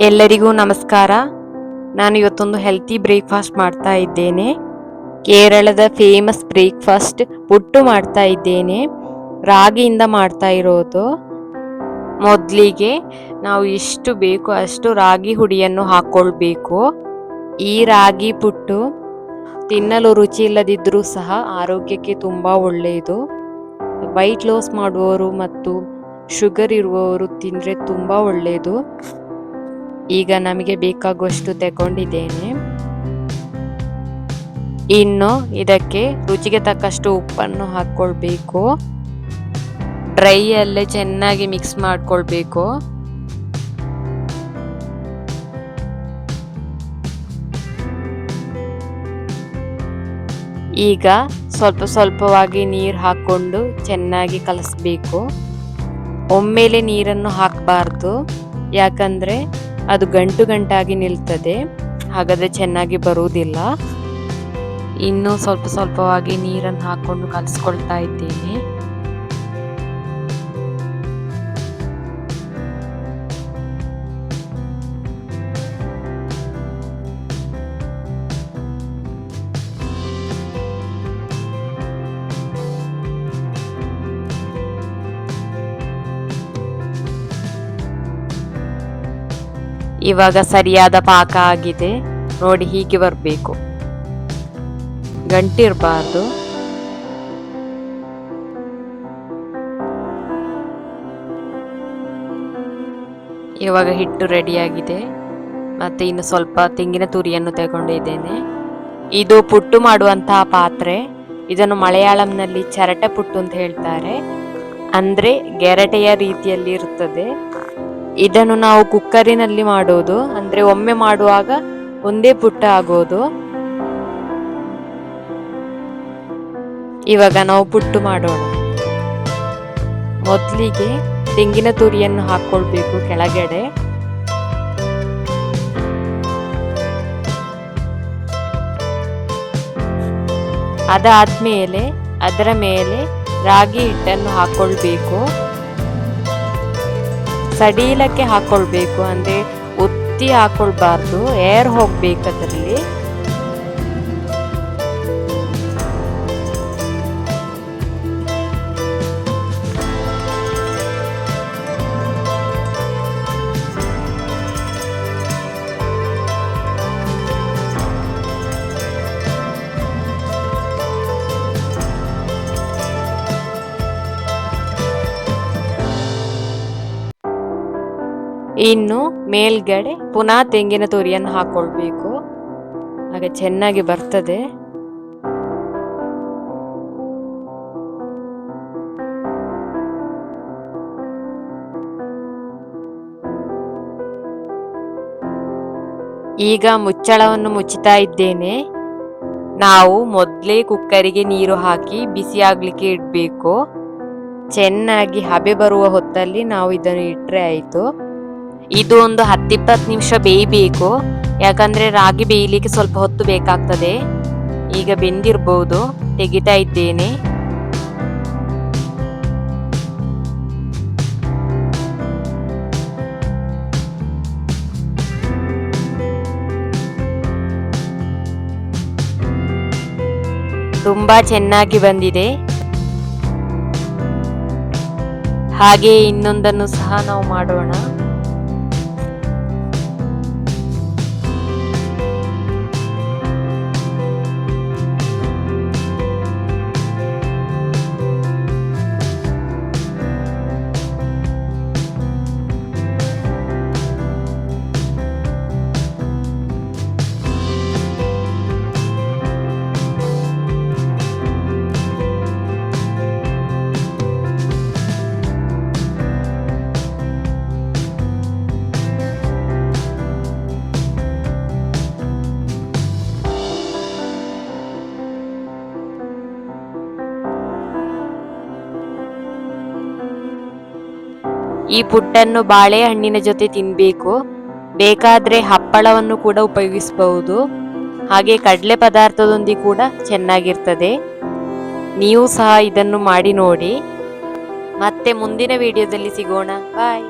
ಎಲ್ಲರಿಗೂ ನಮಸ್ಕಾರ. ನಾನು ಇವತ್ತೊಂದು ಹೆಲ್ತಿ ಬ್ರೇಕ್ಫಾಸ್ಟ್ ಮಾಡ್ತಾ ಇದ್ದೇನೆ. ಕೇರಳದ ಫೇಮಸ್ ಬ್ರೇಕ್ಫಾಸ್ಟ್ ಪುಟ್ಟು ಮಾಡ್ತಾ ಇದ್ದೇನೆ. ರಾಗಿಯಿಂದ ಮಾಡ್ತಾ ಇರೋದು. ಮೊದಲಿಗೆ ನಾವು ಎಷ್ಟು ಬೇಕು ಅಷ್ಟು ರಾಗಿ ಹುಡಿಯನ್ನು ಹಾಕ್ಕೊಳ್ಬೇಕು ಈ ರಾಗಿ ಪುಟ್ಟು ತಿನ್ನಲು ರುಚಿ ಇಲ್ಲದಿದ್ದರೂ ಸಹ ಆರೋಗ್ಯಕ್ಕೆ ತುಂಬ ಒಳ್ಳೆಯದು. ವೈಟ್ ಲಾಸ್ ಮಾಡುವವರು ಮತ್ತು ಶುಗರ್ ಇರುವವರು ತಿಂದರೆ ತುಂಬ ಒಳ್ಳೆಯದು. ಈಗ ನಮಗೆ ಬೇಕಾಗುವಷ್ಟು ತಗೊಂಡಿದ್ದೇನೆ. ಇನ್ನು ಇದಕ್ಕೆ ರುಚಿಗೆ ತಕ್ಕಷ್ಟು ಉಪ್ಪನ್ನು ಹಾಕ್ಕೊಳ್ಬೇಕು. ಡ್ರೈ ಅಲ್ಲೇ ಚೆನ್ನಾಗಿ ಮಿಕ್ಸ್ ಮಾಡ್ಕೊಳ್ಬೇಕು. ಈಗ ಸ್ವಲ್ಪ ಸ್ವಲ್ಪವಾಗಿ ನೀರು ಹಾಕ್ಕೊಂಡು ಚೆನ್ನಾಗಿ ಕಲಸಬೇಕು. ಒಮ್ಮೆಲೆ ನೀರನ್ನು ಹಾಕಬಾರ್ದು. ಯಾಕಂದರೆ ಅದು ಗಂಟು ಗಂಟಾಗಿ ನಿಲ್ತದೆ. ಹಾಗಾದರೆ ಚೆನ್ನಾಗಿ ಬರುವುದಿಲ್ಲ. ಇನ್ನೂ ಸ್ವಲ್ಪ ಸ್ವಲ್ಪವಾಗಿ ನೀರನ್ನು ಹಾಕ್ಕೊಂಡು ಕಲಿಸ್ಕೊಳ್ತಾ ಇದ್ದೇನೆ. ಇವಾಗ ಸರಿಯಾದ ಪಾಕ ಆಗಿದೆ. ನೋಡಿ ಹೀಗೆ ಬರಬೇಕು. ಗಂಟಿರಬಾರ್ದು. ಇವಾಗ ಹಿಟ್ಟು ರೆಡಿಯಾಗಿದೆ. ಮತ್ತೆ ಇನ್ನು ಸ್ವಲ್ಪ ತೆಂಗಿನ ತುರಿಯನ್ನು ತಗೊಂಡಿದ್ದೇನೆ. ಇದು ಪುಟ್ಟು ಮಾಡುವಂತಹ ಪಾತ್ರೆ. ಇದನ್ನು ಮಲಯಾಳಂನಲ್ಲಿ ಚರಟ ಪುಟ್ಟು ಅಂತ ಹೇಳ್ತಾರೆ. ಅಂದ್ರೆ ಗೆರಟೆಯ ರೀತಿಯಲ್ಲಿ ಇರುತ್ತದೆ. ಇದನ್ನು ನಾವು ಕುಕ್ಕರಿನಲ್ಲಿ ಮಾಡೋದು. ಅಂದ್ರೆ ಒಮ್ಮೆ ಮಾಡುವಾಗ ಒಂದೇ ಪುಟ್ಟ ಆಗೋದು. ಇವಾಗ ನಾವು ಪುಟ್ಟು ಮಾಡೋಣ. ಮೊದಲಿಗೆ ತೆಂಗಿನ ತುರಿಯನ್ನು ಹಾಕೊಳ್ಬೇಕು ಕೆಳಗಡೆ. ಅದಾದ್ಮೇಲೆ ಅದರ ಮೇಲೆ ರಾಗಿ ಹಿಟ್ಟನ್ನು ಹಾಕೊಳ್ಬೇಕು. ಸಡೀಲಕ್ಕೆ ಹಾಕೊಳ್ಬೇಕು ಅಂದ್ರೆ ಒತ್ತಿ ಹಾಕೊಳ್ಬಾರ್ದು ಏರ್ ಹೋಗ್ಬೇಕು ಅದರಲ್ಲಿ ಇನ್ನು ಮೇಲ್ಗಡೆ ಪುನಃ ತೆಂಗಿನ ತುರಿಯನ್ನು ಹಾಕೊಳ್ಬೇಕು. ಹಾಗೆ ಚೆನ್ನಾಗಿ ಬರ್ತದೆ. ಈಗ ಮುಚ್ಚಳವನ್ನು ಮುಚ್ಚುತ್ತಾ ಇದ್ದೇನೆ. ನಾವು ಮೊದಲೇ ಕುಕ್ಕರಿಗೆ ನೀರು ಹಾಕಿ ಬಿಸಿ ಆಗ್ಲಿಕ್ಕೆ ಇಡಬೇಕು. ಚೆನ್ನಾಗಿ ಹಬೆ ಬರುವ ಹೊತ್ತಲ್ಲಿ ನಾವು ಇದನ್ನು ಇಟ್ಟರೆ ಆಯಿತು. ಇದು ಒಂದು ಹತ್ತಿಪ್ಪತ್ತು ನಿಮಿಷ ಬೇಯಬೇಕು. ಯಾಕಂದ್ರೆ ರಾಗಿ ಬೇಯಲಿಕ್ಕೆ ಸ್ವಲ್ಪ ಹೊತ್ತು ಬೇಕಾಗ್ತದೆ. ಈಗ ಬೆಂದಿರ್ಬೋದು. ತೆಗಿತಾ ಇದ್ದೇನೆ. ತುಂಬಾ ಚೆನ್ನಾಗಿ ಬಂದಿದೆ. ಹಾಗೆ ಇನ್ನೊಂದನ್ನು ಸಹ ನಾವು ಮಾಡೋಣ. ಈ ಪುಟ್ಟನ್ನು ಬಾಳೆಹಣ್ಣಿನ ಜೊತೆ ತಿನ್ನಬೇಕು ಬೇಕಾದ್ರೆ ಹಪ್ಪಳವನ್ನು ಕೂಡ ಉಪಯೋಗಿಸಬಹುದು. ಹಾಗೆ ಕಡಲೆ ಪದಾರ್ಥದೊಂದಿಗೆ ಕೂಡ ಚೆನ್ನಾಗಿರ್ತದೆ. ನೀವು ಸಹ ಇದನ್ನು ಮಾಡಿ ನೋಡಿ. ಮತ್ತೆ ಮುಂದಿನ ವಿಡಿಯೋದಲ್ಲಿ ಸಿಗೋಣ. ಬಾಯ್